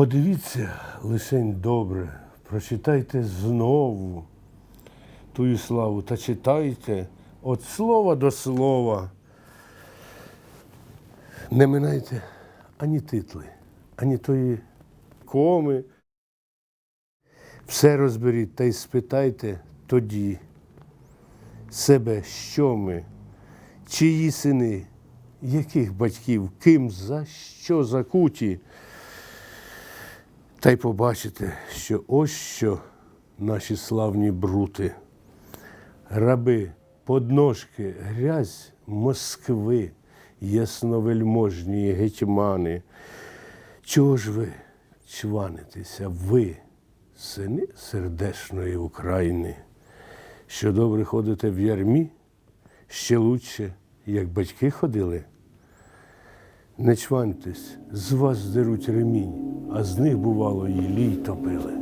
Подивіться лишень добре, прочитайте знову тую славу та читайте від слова до слова. Не минайте ані титли, ані тої коми. Все розберіть та й спитайте тоді себе, що ми, чиї сини, яких батьків, ким, за що закуті. Та й побачите, що ось що наші славні брути, раби, подножки, грязь Москви, ясновельможні гетьмани. Чого ж ви чванитеся, ви, сини сердешної України, що добре ходите в ярмі, ще лучше, як батьки ходили? Не чваньтесь, з вас здеруть ремінь, а з них, бувало, і лій топили.